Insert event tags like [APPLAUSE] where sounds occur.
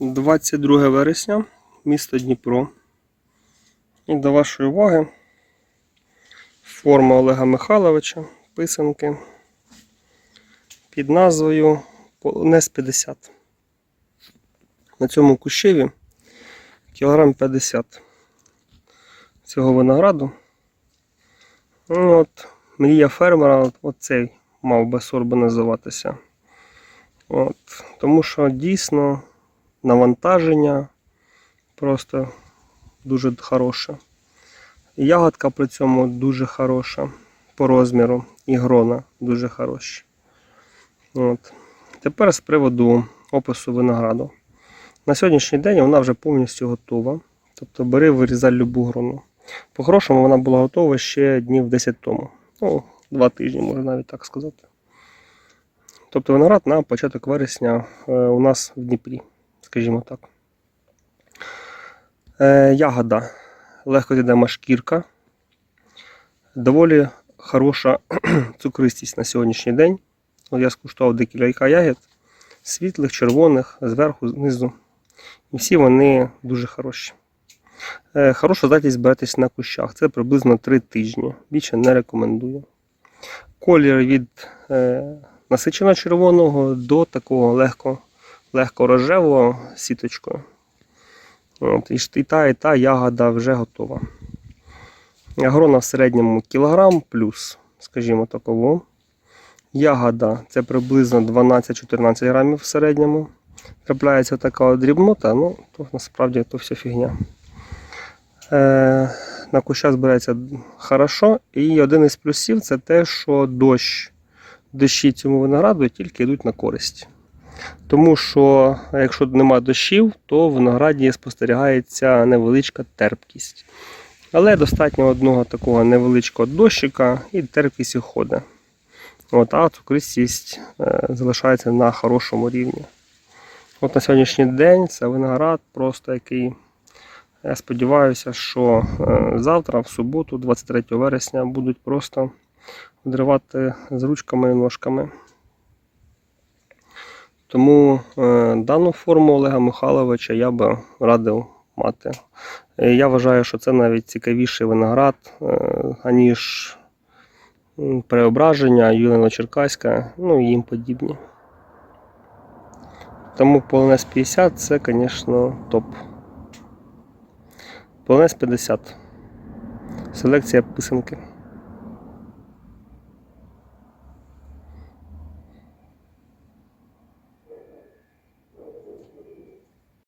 22 вересня, місто Дніпро. І до вашої уваги форма Олега Михайловича, писанки під назвою Полонез 50. На цьому кущеві кілограм 50 цього винограду. Ну, от, мрія фермера, оцей мав би сорбо називатися. От, тому що дійсно навантаження просто дуже хороше. Ягодка при цьому дуже хороша по розміру, і грона дуже хороші. От. Тепер з приводу опису винограду. На сьогоднішній день вона вже повністю готова. Тобто бери, вирізай любу грону. По-хорошому вона була готова ще днів 10 тому. Ну, два тижні, можна навіть так сказати. Тобто виноград на початок вересня е, у нас в Дніпрі, скажімо так. Е, ягода легко з'їдема шкірка. Доволі хороша [CLEARS THROAT] цукристість на сьогоднішній день. От я скуштував декілька ягід, світлих, червоних, зверху, знизу. І всі вони дуже хороші. Е, Хороша здатність збиратись на кущах. Це приблизно 3 тижні. Більше не рекомендую. Колір від е, насичено червоного до такого легко, легко рожевого з сіточкою. От, і, та, і та ягода вже готова. Грона в середньому кілограм плюс, скажімо таково. Ягода це приблизно 12-14 грамів в середньому. Трапляється така дрібнота, ну то насправді то все фігня. Е, на кущах збирається хорошо. І один із плюсів це те, що дощ, дощі цьому винограду тільки йдуть на користь. Тому що якщо немає дощів, то в винограді спостерігається невеличка терпкість. Але достатньо одного такого невеличкого дощика і терпкість уходить. От, а цукристість е, залишається на хорошому рівні. От на сьогоднішній день це виноград просто який. Я сподіваюся, що е, завтра, в суботу, 23 вересня, будуть просто відривати з ручками і ножками. Тому е, дану форму Олега Михайловича я би радив мати. Е, Я вважаю, що це навіть цікавіший виноград, е, аніж Преображення, Юлино-Черкаська, ну і їм подібні. Тому Полонез 50 це, звісно, топ. Полонез 50. Селекція писанки.